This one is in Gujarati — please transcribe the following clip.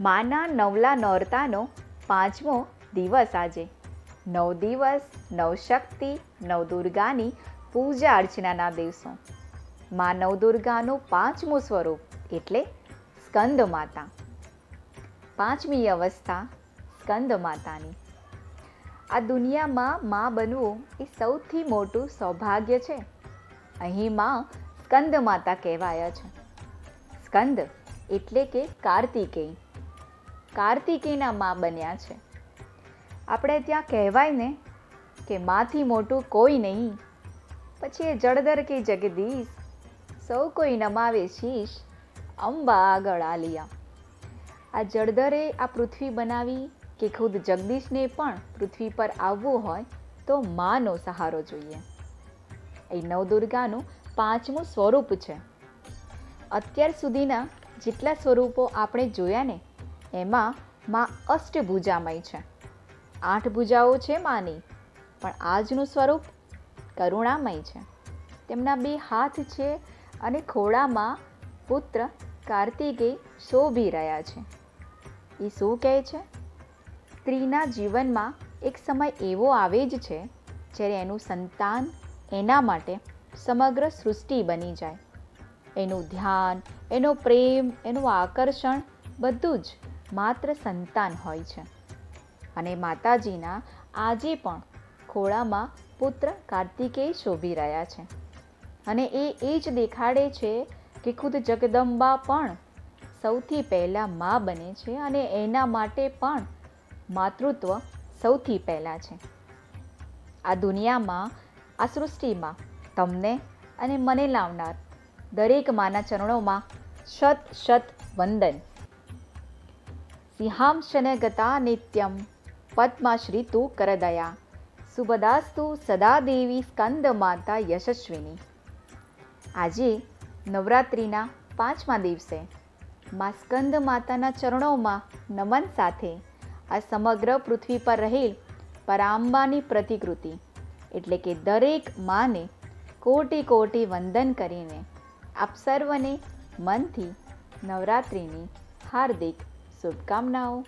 માના નવલા નોરતાનો પાંચમો દિવસ આજે. નવ દિવસ નવશક્તિ નવદુર્ગાની પૂજા અર્ચનાના દિવસો. મા નવદુર્ગાનું પાંચમું સ્વરૂપ એટલે સ્કંદ માતા. પાંચમી અવસ્થા સ્કંદ માતાની. આ દુનિયામાં મા બનવું એ સૌથી મોટું સૌભાગ્ય છે. અહીં મા સ્કંદ માતા કહેવાયા છે. સ્કંદ એટલે કે કાર્તિકેય. કાર્તિકેયના મા બન્યા છે. આપણે ત્યાં કહેવાય ને કે માથી મોટું કોઈ નહીં. પછી એ જળદર કે જગદીશ સૌ કોઈ નમાવે શીશ, અંબા આગળ આલિયા. આ જળદરે આ પૃથ્વી બનાવી કે ખુદ જગદીશને પણ પૃથ્વી પર આવવું હોય તો માનો સહારો જોઈએ. એ નવદુર્ગાનું પાંચમું સ્વરૂપ છે. અત્યાર સુધીના જેટલા સ્વરૂપો આપણે જોયા ને એમાં માં અષ્ટભુજામય છે. આઠ ભુજાઓ છે માની, પણ આજનું સ્વરૂપ કરુણામય છે. તેમના બે હાથ છે અને ખોળામાં પુત્ર કાર્તિકેય શોભી રહ્યા છે. એ શું કહે છે? સ્ત્રીના જીવનમાં એક સમય એવો આવે જ છે, જ્યારે એનું સંતાન એના માટે સમગ્ર સૃષ્ટિ બની જાય. એનું ધ્યાન, એનો પ્રેમ, એનું આકર્ષણ બધું જ માત્ર સંતાન હોય છે. અને માતાજીના આજે પણ ખોળામાં પુત્ર કાર્તિકેય શોભી રહ્યા છે. અને એ એ જ દેખાડે છે કે ખુદ જગદંબા પણ સૌથી પહેલાં મા બને છે અને એના માટે પણ માતૃત્વ સૌથી પહેલાં છે. આ દુનિયામાં, આ સૃષ્ટિમાં તમને અને મને લાવનાર દરેક માના ચરણોમાં શત શત વંદન. ગતા નિત્યમ પદ્માશ્રી તું કરદયા સુભદાસ્તુ સદા દેવી સ્કંદ માતા યશસ્વિની આજે નવરાત્રિના પાંચમા દિવસે મા સ્કંદ માતાના ચરણોમાં નમન સાથે આ સમગ્ર પૃથ્વી પર રહેલ પરાંબાની પ્રતિકૃતિ એટલે કે દરેક માને કોટી કોટી વંદન કરીને આપ સર્વને મનથી નવરાત્રિની હાર્દિક શુભકામનાઓ